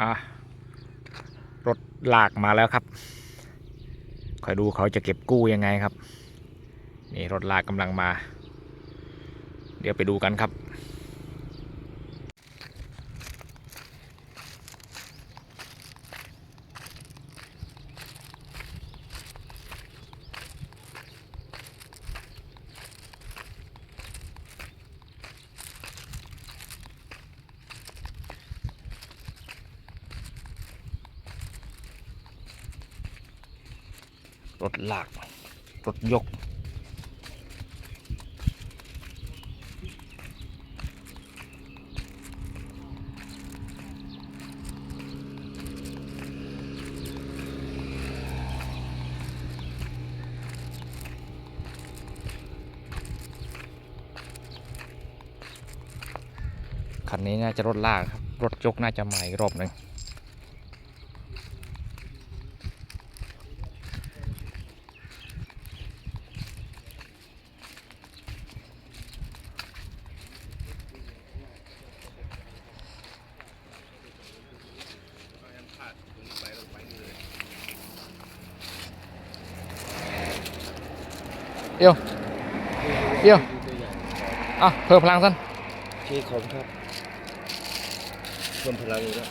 อะรถลากมาแล้วครับคอยดูเขาจะเก็บกู้ยังไงครับ นี่รถลากกำลังมา เดี๋ยวไปดูกันครับ รถลาก รถยก คันนี้น่าจะรถลากครับ รถยกน่าจะใหม่รอบหนึ่ง เดี๋ยวเดี๋ยวอะเพิ่มพลังสั้นที่คมครับเพิ่มพลังอีกแล้ว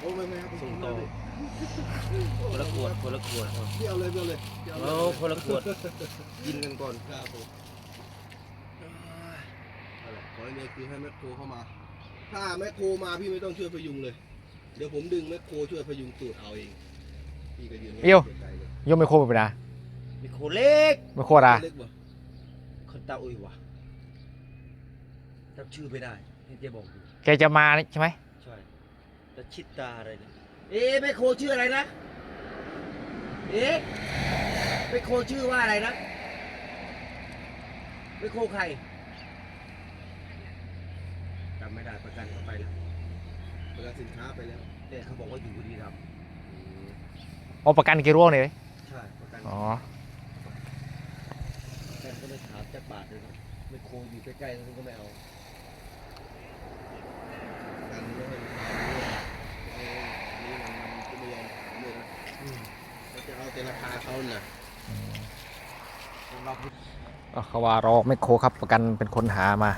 โอ้ไม่ไม่ครับส่งต่อคนละขวดคนละขวดครับเที่ยวเลยเที่ยวเลยเที่ยวเลเอายคนละขวดกินกันก่อนครับผมเอาล่ะขออย่างเดียวคือให้แมคโครเข้ามา ถ้าแมคโครมาพี่ไม่ต้องช่วยพยุงเลย เดี๋ยวผมดึงแมคโครช่วยพยุงตูดเอาเองพี่ก็ยืนเอี้ยวไกลๆเลยยกไม่โครไปนะ มีโคเล็กไม่โครอะเล็กบ่คนตาอุยวะจำชื่อไม่ได้ที่เจ๊บอกอยู่แกจะมานี่ใช่ไหมใช่ตาชิตาอะไรเนี่ยเอ๊ะแม่โคชื่ออะไรนะเอ๊ะแม่โคชื่อว่าอะไรนะแม่โคใครจำไม่ได้ประกันเขาไปแล้วประกันสินค้าไปแล้วเนี่ยเขาบอกว่าอยู่บุรีรัมย์อ๋อประกันกี่ร่วงเลยใช่ประกัน อ๋อประกันก็ักบาทเลยครับไม่โคอยู่ใกล้ๆนั้นก็ไม่เอากันไม่ให้นี่มันก็ไม่ยอมเลยนะเขาจะเอาแต่ราคาเขาน่ะราก็เขาว่ารอไม่โครครับประกันเป็นคนหามา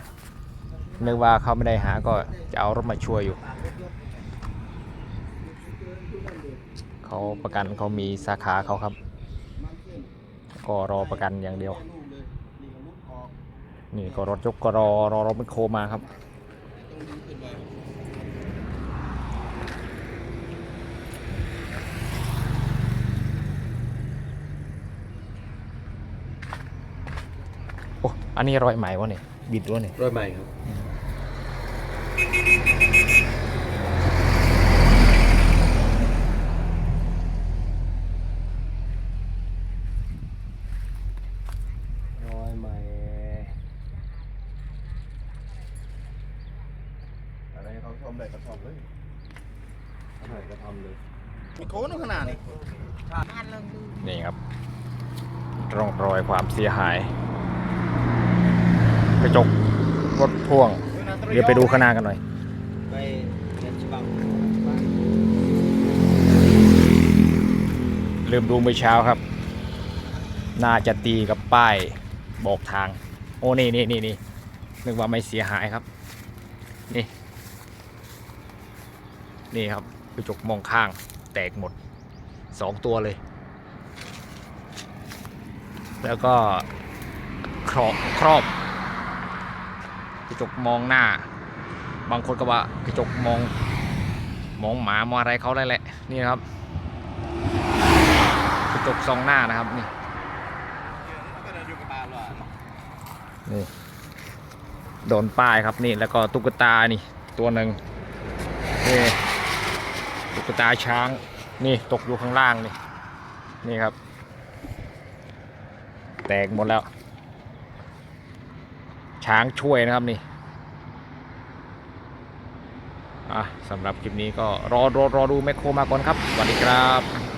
นึกว่าเขาไม่ได้หาก็จะเอารถมาช่วยอยู่ เขาประกันเขามีสาขาเขาครับ ก็รอประกันอย่างเดียว นี่ก็รถยกก็รอรอรถไม่โครมาครับต้องดึงขึ้นมาโอ้อันนี้รอยใหม่วะเนี่ยบิดวะเนี่ยรอยใหม่ครับ รอยใหม่ อะไรเขาชมได้ก็ชมเลยใช่ก็ทำเลยมีโค้งขนาดนี้นี่ครับร่องรอยความเสียหายกระจกรถพ่วง เดี๋ยวไปดูข้างหน้ากันหน่อยไปเรียนฉบับลืมดูเมื่อเช้าครับ น่าจะตีกับป้ายบอกทาง โอ้นี่นี่นี่นี่นึกว่าไม่เสียหายครับ นี่ นี่ครับกระจกมองข้างแตกหมดสองตัวเลย แล้วก็ครอบครอบกระจกมองหน้า บางคนก็ว่ากระจกมองมองหมามองอะไรเขาได้แหละนี่ครับกระจกซองหน้านะครับนี่นี่โดนป้ายครับนี่แล้วก็ตุ๊กตานี่ตัวหนึ่งนี่ ตุ๊กตาช้าง นี่ตกอยู่ข้างล่างนี่ นี่ครับ แตกหมดแล้ว ช้างช่วยนะครับนี่อะสำหรับคลิปนี้ก็รอรอรอดูแมคโครมาก่อนครับ สวัสดีครับ